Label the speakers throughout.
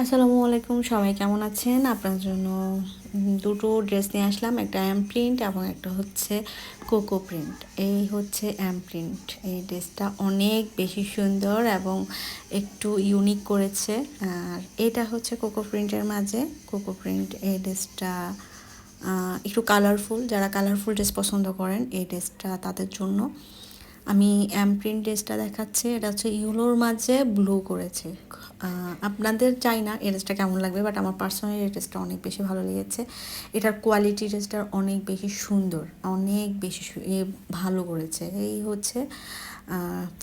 Speaker 1: আসসালামু আলাইকুম, সবাই কেমন আছেন? আপনার জন্য দুটো ড্রেস নিয়ে আসলাম, একটা অ্যাম প্রিন্ট এবং একটা হচ্ছে কোকো প্রিন্ট এই হচ্ছে অ্যাম প্রিন্ট এই ড্রেসটা অনেক বেশি সুন্দর এবং একটু ইউনিক করেছে। আর এটা হচ্ছে কোকো প্রিন্টের মাঝে। কোকো প্রিন্ট এই ড্রেসটা একটু কালারফুল যারা কালারফুল ড্রেস পছন্দ করেন, এই ড্রেসটা তাদের জন্য। আমি অ্যাম্প্রিন্ট ড্রেসটা দেখাচ্ছি। এটা হচ্ছে ইউলোর মাঝে ব্লু করেছে। আপনাদের চাই না এই ড্রেসটা কেমন লাগবে বাট আমার পার্সোনালি এই ড্রেসটা অনেক বেশি ভালো লেগেছে। এটার কোয়ালিটি ড্রেসটার অনেক বেশি সুন্দর, অনেক বেশি ভালো করেছে। এই হচ্ছে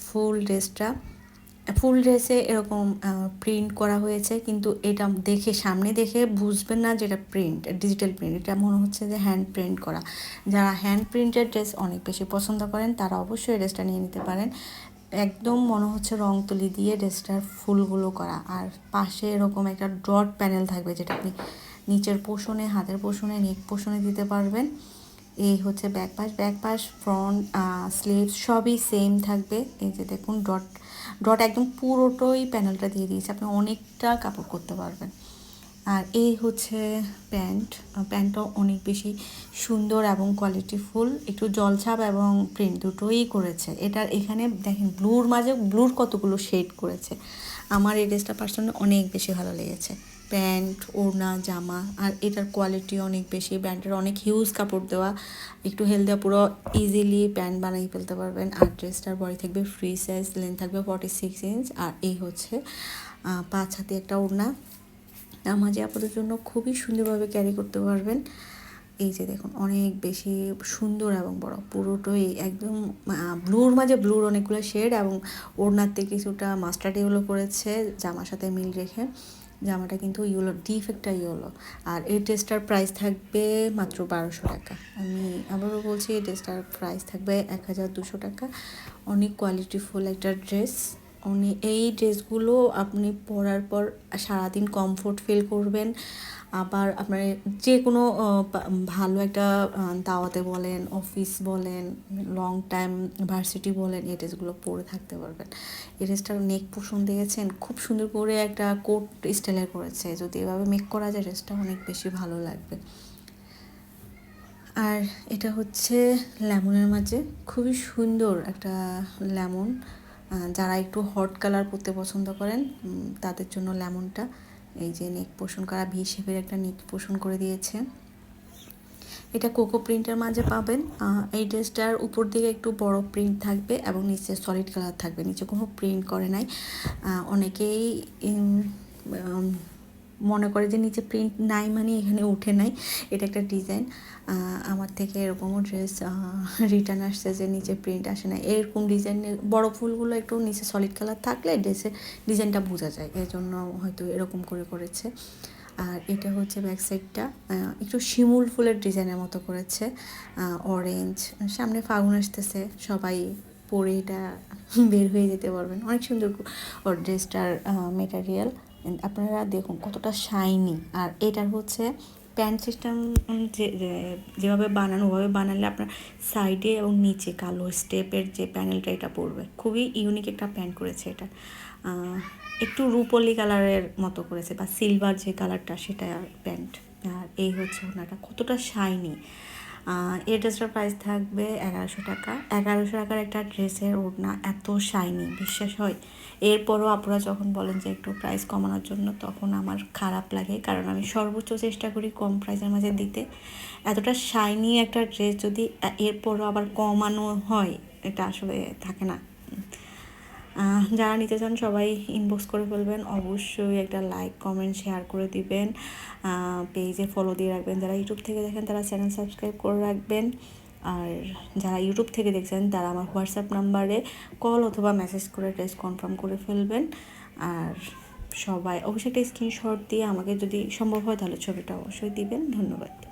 Speaker 1: ফুল ড্রেসটা। ফুল ড্রেসে এরকম প্রিন্ট করা হয়েছে, কিন্তু এটা দেখে, সামনে দেখে বুঝবেন না যেটা প্রিন্ট ডিজিটাল প্রিন্ট এটা মনে হচ্ছে যে হ্যান্ড প্রিন্ট করা। যারা হ্যান্ড প্রিন্টেড ড্রেস অনেক বেশি পছন্দ করেন, তারা অবশ্যই ড্রেসটা নিয়ে নিতে পারেন। একদম মনে হচ্ছে রং তুলি দিয়ে ড্রেসটার ফুলগুলো করা। আর পাশে এরকম একটা ডট প্যানেল থাকবে যেটা আপনি নিচের পোষণে, হাতের পোষণে, নেক পোষণে দিতে পারবেন। এই হচ্ছে ব্যাক পাশ ব্যাক ফ্রন্ট স্লিভস সবই সেম থাকবে। এই যে দেখুন ডট ডট একদম পুরোটাই প্যানেলটা দিয়ে দিয়েছে। আপনি অনেকটা কাপড় করতে পারবেন। আর এই হচ্ছে প্যান্ট। প্যান্টটাও অনেক বেশি সুন্দর এবং কোয়ালিটিফুল একটু জলছাপ এবং প্রিন্ট দুটোই করেছে। এটার এখানে দেখেন, ব্লুর মাঝে, ব্লুর কতগুলো শেড করেছে। আমার এই ড্রেসটা পার্সোনালি অনেক বেশি ভালো লেগেছে। প্যান্ট, ওড়না, জামা, আর এটার কোয়ালিটি অনেক বেশি। প্যান্টের অনেক হিউজ কাপড় দেওয়া। একটু হেল দেওয়া পুরো ইজিলি প্যান্ট বানিয়ে ফেলতে পারবেন। আর ড্রেসটার বডি থাকবে ফ্রি সাইজ লেন্থ থাকবে ফর্টি সিক্স ইঞ্চ আর এই হচ্ছে পাঁচ হাতে একটা ওড়না। নামাজে আপনাদের জন্য খুবই সুন্দরভাবে ক্যারি করতে পারবেন। এই যে দেখুন, অনেক বেশি সুন্দর এবং বড়। পুরোটাই একদম ব্লুর মাঝে ব্লুর অনেকগুলো শেড এবং ওড়নাতে কিছুটা মাস্টার্ড ইউলো করেছে জামার সাথে মিল রেখে। জামাটা কিন্তু ইউলো ডিফেক্টটা ইউলো আর এই ড্রেসটার প্রাইস থাকবে মাত্র বারোশো টাকা। আমি আবারও বলছি, এই ড্রেসটার প্রাইস থাকবে এক হাজার দুশো টাকা। অনেক কোয়ালিটিফুল একটা ড্রেস উনি এই ড্রেসগুলো আপনি পরার পর সারাদিন কমফোর্ট ফিল করবেন। আবার আপনার যে কোনো ভালো একটা দাওয়াতে বলেন অফিস বলেন লং টাইম ভার্সিটি বলেন, এই ড্রেসগুলো পরে থাকতে পারবেন। এই ড্রেসটার নেক পোষণ দিয়েছেন, খুব সুন্দর করে একটা কোট স্টাইলের করেছে। যদি এভাবে মেক করা যায় ড্রেসটা অনেক বেশি ভালো লাগবে। আর এটা হচ্ছে লেমনের মাঝে। খুবই সুন্দর একটা লেমন। যারা একটু হট কালার পরতে পছন্দ করেন তাদের জন্য লেমনটা, এই যে নেক পোষণ করা ভি শেপের একটা নেক পোষণ করে দিয়েছে। এটা কোকো প্রিন্টের মাঝে পাবেন। এই ড্রেসটার উপর দিকে একটু বড় প্রিন্ট থাকবে এবং নিচে সলিড কালার থাকবে। নিচে কোনো প্রিন্ট করে নাই। অনেকেই মনে করে যে নিচে প্রিন্ট নাই মানে এখানে উঠে নাই। এটা একটা ডিজাইন আমার থেকে এরকমও ড্রেস রিটার্ন আসছে যে নিচে প্রিন্ট আসে না। এরকম ডিজাইনের বড় ফুলগুলো একটু নিচে সলিড কালার থাকলে ড্রেসের ডিজাইনটা বোঝা যায়। এর জন্য হয়তো এরকম করে করেছে। আর এটা হচ্ছে ব্যাক সাইডটা একটু শিমুল ফুলের ডিজাইনের মতো করেছে। অরেঞ্জ সামনে ফাগুন আসতেছে। সবাই পরে এটা বের হয়ে যেতে পারবেন। অনেক সুন্দর ওর ড্রেসটার মেটারিয়াল আপনারা দেখুন কতটা শাইনি আর এটার হচ্ছে প্যান্ট সিস্টেম যে যেভাবে বানানো, ওভাবে বানালে আপনার সাইডে এবং নিচে কালো স্টেপের যে প্যানেলটা এটা পড়বে। খুবই ইউনিক একটা প্যান্ট করেছে এটা। একটু রুপলি কালারের মতো করেছে বা সিলভার যে কালারটা সেটা প্যান্ট আর এই হচ্ছে ওনাটা। কতটা শাইনি এই ড্রেসটার প্রাইস থাকবে এগারোশো টাকা। এগারোশো টাকার একটা ড্রেসের ওড়না এত শাইনি বিশ্বাস হয়? এরপরও আপনারা যখন বলেন যে একটু প্রাইস কমানোর জন্য, তখন আমার খারাপ লাগে। কারণ আমি সর্বোচ্চ চেষ্টা করি কম প্রাইসের মাঝে দিতে। এতটা শাইনি একটা ড্রেস যদি এরপরও আবার কমানো হয়, এটা আসলে থাকে না। যারা নিতে চান সবাই ইনবক্স করে ফেলবেন অবশ্যই একটা লাইক কমেন্ট শেয়ার করে দিবেন। পেজে ফলো দিয়ে রাখবেন। যারা ইউটিউব থেকে দেখেন, তারা চ্যানেল সাবস্ক্রাইব করে রাখবেন। আর যারা ইউটিউব থেকে দেখছেন, তারা আমার হোয়াটসঅ্যাপ নাম্বারে কল অথবা মেসেজ করে টেস্ট কনফার্ম করে ফেলবেন। আর সবাই অবশ্যই একটা স্ক্রিনশট দিয়ে আমাকে যদি সম্ভব হয়, তাহলে ছবিটা অবশ্যই দিবেন। ধন্যবাদ।